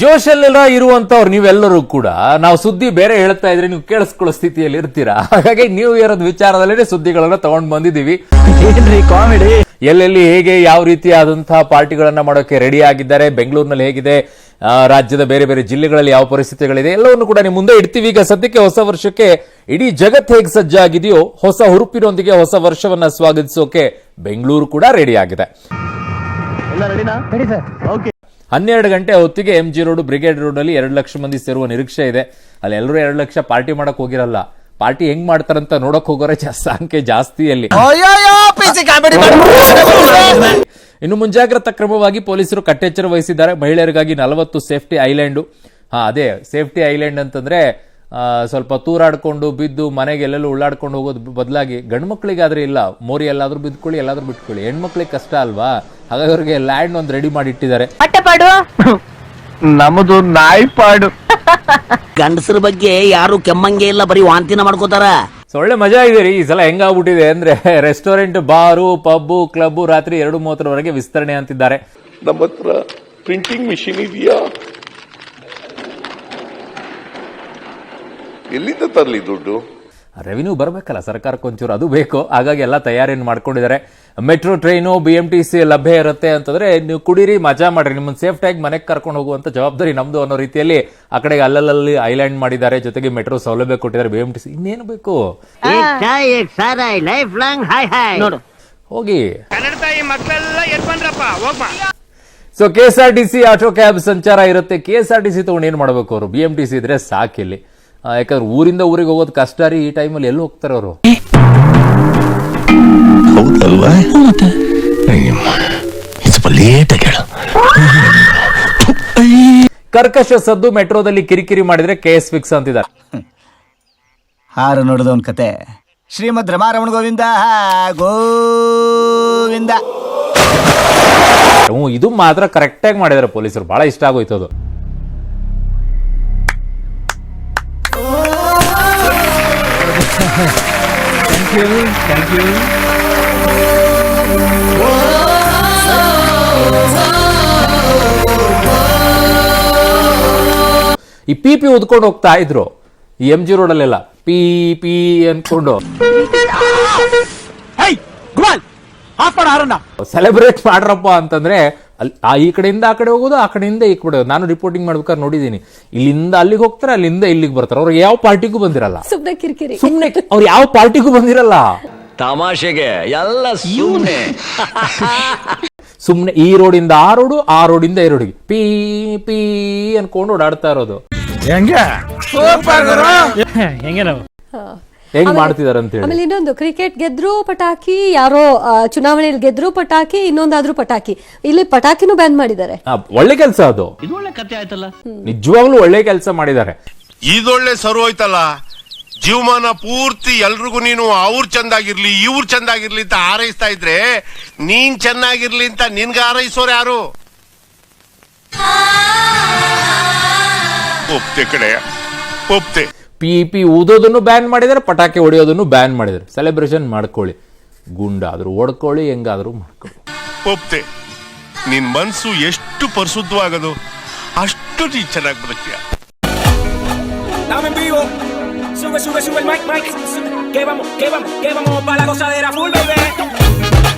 ಜೋಶಲ್ಲೆಲ್ಲ ಇರುವಂತವ್ರು ನೀವೆಲ್ಲರೂ ಕೂಡ ನಾವು ಸುದ್ದಿ ಬೇರೆ ಹೇಳ್ತಾ ಇದ್ರೆ ನೀವು ಕೇಳಿಸ್ಕೊಳ್ಳೋ ಸ್ಥಿತಿಯಲ್ಲಿ ಇರ್ತೀರಾ? ಹಾಗಾಗಿ ನ್ಯೂ ಇಯರ್ ವಿಚಾರದಲ್ಲೇ ಸುದ್ದಿಗಳನ್ನ ತಗೊಂಡ್ ಬಂದಿದೀವಿ ಏನ್ರಿ ಕಾಮಿಡಿ? ಎಲ್ಲೆಲ್ಲಿ ಹೇಗೆ ಯಾವ ರೀತಿಯಾದಂತಹ ಪಾರ್ಟಿಗಳನ್ನ ಮಾಡೋಕೆ ರೆಡಿ ಆಗಿದ್ದಾರೆ ಬೆಂಗಳೂರಿನಲ್ಲಿ ಹೇಗಿದೆ ಆ, ರಾಜ್ಯದ ಬೇರೆ ಬೇರೆ ಜಿಲ್ಲೆಗಳಲ್ಲಿ ಯಾವ ಪರಿಸ್ಥಿತಿಗಳಿದೆ ಎಲ್ಲವನ್ನು ಕೂಡ ನೀವು ಮುಂದೆ ಇಡ್ತೀವಿ. ಈಗ ಸದ್ಯಕ್ಕೆ ಹೊಸ ವರ್ಷಕ್ಕೆ ಇಡೀ ಜಗತ್ ಹೇಗೆ ಸಜ್ಜಾಗಿದೆಯೋ ಹೊಸ ಹುರುಪಿನೊಂದಿಗೆ ಹೊಸ ವರ್ಷವನ್ನ ಸ್ವಾಗತಿಸೋಕೆ ಬೆಂಗಳೂರು ಕೂಡ ರೆಡಿ ಆಗಿದೆ. ಹನ್ನೆರಡು ಗಂಟೆ ಹೊತ್ತಿಗೆ M G road brigade road ಅಲ್ಲಿ ಎರಡು ಲಕ್ಷ ಮಂದಿ ಸೇರುವ ನಿರೀಕ್ಷೆ ಇದೆ. ಅಲ್ಲಿ ಎಲ್ಲರೂ ಎರಡು ಲಕ್ಷ ಪಾರ್ಟಿ ಮಾಡಕ್ ಹೋಗಿರಲ್ಲ. ಪಾರ್ಟಿ ಹೆಂಗ್ ಮಾಡ್ತಾರಂತ ನೋಡಕ್ ಹೋಗೋರೆ ಸಂಖ್ಯೆ ಜಾಸ್ತಿ ಅಲ್ಲಿ. ಇನ್ನು ಮುಂಜಾಗ್ರತಾ ಕ್ರಮವಾಗಿ ಪೊಲೀಸರು ಕಟ್ಟೆಚ್ಚರ ವಹಿಸಿದ್ದಾರೆ. ಮಹಿಳೆಯರಿಗಾಗಿ ನಲವತ್ತು ಸೇಫ್ಟಿ ಐಲ್ಯಾಂಡು. ಹಾ ಅದೇ ಸೇಫ್ಟಿ ಐಲ್ಯಾಂಡ್ ಅಂತಂದ್ರೆ ಸ್ವಲ್ಪ ತೂರಾಡ್ಕೊಂಡು ಬಿದ್ದು ಮನೆಗೆ ಎಲ್ಲೆಲ್ಲೂ ಉಳ್ಳಾಡ್ಕೊಂಡು ಹೋಗೋದು ಬದಲಾಗಿ ಗಂಡು ಮಕ್ಳಿಗಾದ್ರೆ ಇಲ್ಲ ಮೋರಿ ಎಲ್ಲಾದರೂ ಬಿದ್ಕೊಳ್ಳಿ ಎಲ್ಲಾದ್ರೂ ಬಿಟ್ಕೊಳ್ಳಿ. ಹೆಣ್ಮಕ್ಳಿಗೆ ಕಷ್ಟ ಅಲ್ವಾ? ಹಾಗಾಗಿ ಅವ್ರಿಗೆ ಲ್ಯಾಂಡ್ ಒಂದು ರೆಡಿ ಮಾಡಿ ಇಟ್ಟಿದ್ದಾರೆ. ನಮ್ಮದು ನಾಯಿ ಪಾಡು. ಗಂಡಸರ ಬಗ್ಗೆ ಯಾರು ಕೆಮ್ಮಂಗೆ ಇಲ್ಲ ಬರೀ ವಾಂತಿನ ಮಾಡ್ಕೋತಾರ. ಸೊ ಒಳ್ಳೆ ಮಜಾ ಇದೆ ರೀ ಈ ಸಲ ಹೆಂಗಾಗ್ಬಿಟ್ಟಿದೆ ಅಂದ್ರೆ ರೆಸ್ಟೋರೆಂಟ್ ಬಾರು ಪಬ್ಬು ಕ್ಲಬ್ ರಾತ್ರಿ ಎರಡು ಮೂವತ್ತರವರೆಗೆ ವಿಸ್ತರಣೆ ಅಂತಿದ್ದಾರೆ. ನಮ್ಮ ಹತ್ರ ಪ್ರಿಂಟಿಂಗ್ ಮಿಷಿನ್ ಇದೆಯಾ? ಎಲ್ಲಿಂದ ತರಲಿ ದುಡ್ಡು? ರೆವಿನ್ಯೂ ಬರಬೇಕಲ್ಲ ಸರ್ಕಾರಕ್ಕೆ ಒಂಚೂರು ಅದು ಬೇಕು? ಹಾಗಾಗಿ ಎಲ್ಲ ತಯಾರಿಯನ್ನು ಮಾಡ್ಕೊಂಡಿದ್ದಾರೆ. Metro train B M T C ಲಭ್ಯ ಇರುತ್ತೆ ಅಂತಂದ್ರೆ ನೀವು ಕುಡೀರಿ ಮಜಾ ಮಾಡ್ರಿ. ನಿಮ್ಮನ್ನು ಸೇಫ್ಟಿಯಾಗಿ ಮನೆಗೆ ಕರ್ಕೊಂಡು ಹೋಗುವಂತ ಜವಾಬ್ದಾರಿ ನಮ್ದು ಅನ್ನೋ ರೀತಿಯಲ್ಲಿ ಆ ಕಡೆಗೆ ಅಲ್ಲಲ್ಲಿ ಐಲ್ಯಾಂಡ್ ಮಾಡಿದ್ದಾರೆ. ಜೊತೆಗೆ ಮೆಟ್ರೋ ಸೌಲಭ್ಯ ಕೊಟ್ಟಿದ್ದಾರೆ ಬಿ ಎಂ ಟಿ ಸಿ ಇನ್ನೇನು ಬೇಕು? ಹೋಗಿ. So K S R T C auto cab ಸಂಚಾರ ಇರುತ್ತೆ. K S R T C ತಗೊಂಡು ಏನ್ ಮಾಡ್ಬೇಕು ಅವರು? ಬಿ ಎಂ ಟಿ ಸಿ ಇದ್ರೆ ಸಾಕಿಲ್ಲಿ. ಯಾಕಂದ್ರೆ ಊರಿಂದ ಊರಿಗೆ ಹೋಗೋದು ಕಷ್ಟ ರೀ ಈ ಟೈಮಲ್ಲಿ ಎಲ್ಲಿ ಹೋಗ್ತಾರೆ ಅವರು? ಕರ್ಕಶ ಸದ್ದು ಮೆಟ್ರೋದಲ್ಲಿ ಕಿರಿಕಿರಿ ಮಾಡಿದ್ರೆ ಎಸ್ ಫಿಕ್ಸ್ ಅಂತಿದ್ದಾರೆ. ಹಾರು ನೋಡಿದವನ್ ಕತೆ. ಶ್ರೀಮದ್ ರಮಾರಮಣ ಗೋವಿಂದ ಗೋವಿಂದ. ಇದು ಮಾತ್ರ ಕರೆಕ್ಟಾಗಿ ಮಾಡಿದ್ದಾರೆ ಪೊಲೀಸರು. ಬಹಳ ಇಷ್ಟ ಆಗೋಯ್ತು ಅದು. ಈ ಪಿ ಪಿ ಉದ್ಕೊಂಡು ಹೋಗ್ತಾ ಇದ್ರು. ಈ ಎಂ ಜಿ ರೋಡಲ್ಲೆಲ್ಲ ಪಿ ಪಿ ಅನ್ಕೊಂಡು. ಸೆಲೆಬ್ರೇಟ್ ಮಾಡ್ರಪ್ಪ ಅಂತಂದ್ರೆ ಅಲ್ಲಿ ಆ ಈ ಕಡೆಯಿಂದ ಆ ಕಡೆ ಹೋಗೋದು ಆ ಕಡೆಯಿಂದ ಈ ಕಡೆ ನಾನು ರಿಪೋರ್ಟಿಂಗ್ ಮಾಡ್ಬೇಕಾದ್ರೆ ನೋಡಿದ್ದೀನಿ. ಇಲ್ಲಿಂದ ಅಲ್ಲಿಗೆ ಹೋಗ್ತಾರೆ ಅಲ್ಲಿಂದ ಇಲ್ಲಿಗೆ ಬರ್ತಾರೆ. ಅವ್ರು ಯಾವ ಪಾರ್ಟಿಗೂ ಬಂದಿರಲ್ಲ. ಸುಮ್ಮನೆ ಕಿರಿಕಿರಿ. ಸುಮ್ನೆ ಅವ್ರು ಯಾವ ಪಾರ್ಟಿಗೂ ಬಂದಿರಲ್ಲ. ತಮಾಷೆಗೆ ಎಲ್ಲ ಸುಮ್ಮನೆ ಸುಮ್ನೆ ಈ ರೋಡಿಂದ ಆ ರೋಡು ಆ ರೋಡಿಂದ ಈ ರೋಡಿಗೆ. ಪೀ ಪೀ ಅನ್ಕೊಂಡು ಓಡಾಡ್ತಾ ಇರೋದು. ಹೆಂಗ್? ಮಾಡ್ತಿದಾರೆ ಅಂತ ಹೇಳಿ ಆಮೇಲೆ ಇನ್ನೊಂದು ಕ್ರಿಕೆಟ್ ಗೆದ್ರು ಪಟಾಕಿ ಯಾರೋ ಆ, ಚುನಾವಣೆಯಲ್ಲಿ ಗೆದ್ರು ಪಟಾಕಿ ಇನ್ನೊಂದಾದ್ರೂ ಪಟಾಕಿ. ಇಲ್ಲಿ ಪಟಾಕಿನೂ ಬ್ಯಾನ್ ಮಾಡಿದ್ದಾರೆ. ಒಳ್ಳೆ ಕೆಲಸ ಅದು. ನಿಜವಾಗ್ಲೂ ಒಳ್ಳೆ ಕೆಲಸ ಮಾಡಿದ್ದಾರೆ. ಇದೊಳ್ಳೆ ಸರು ಹೋಯ್ತಲ್ಲ? ಜೀವಮಾನ ಪೂರ್ತಿ ಎಲ್ರಿಗೂ ನೀನು ಅವ್ರು ಚಂದಾಗಿರ್ಲಿ ಇವ್ರು ಚಂದಾಗಿರ್ಲಿ ಅಂತ ಹಾರೈಸ್ತಾ ಇದ್ರೆ ನೀನ್ ಚೆನ್ನಾಗಿರ್ಲಿ ಅಂತ ನಿನ್ಗೆ ಹಾರೈಸೋರು ಯಾರು? ಒಪ್ತೆ ಕಡೆ ಒಪ್ತೆ. ಪಿ ಪಿ ಊದೋದನ್ನು ಬ್ಯಾನ್ ಮಾಡಿದ್ದಾರೆ ಪಟಾಕಿ ಹೊಡೆಯೋದನ್ನು ಬ್ಯಾನ್ ಮಾಡಿದ್ದಾರೆ ಸೆಲೆಬ್ರೇಷನ್ ಮಾಡ್ಕೊಳ್ಳಿ ಗುಂಡಾದರೂ ಓಡ್ಕೊಳ್ಳಿ ಹೆಂಗಾದರೂ ಮಾಡ್ಕೊಳ್ಳಿ ಒಪ್ತೆ ನಿನ್ ಮನ್ಸು ಎಷ್ಟು ಪರಿಶುದ್ಧವಾಗದು ಅಷ್ಟು ನೀ ಚೆನ್ನಾಗಿ vivo. Sube, sube, sube el mic, mic. Que vamos, que vamos, que vamos para la gozadera full, baby.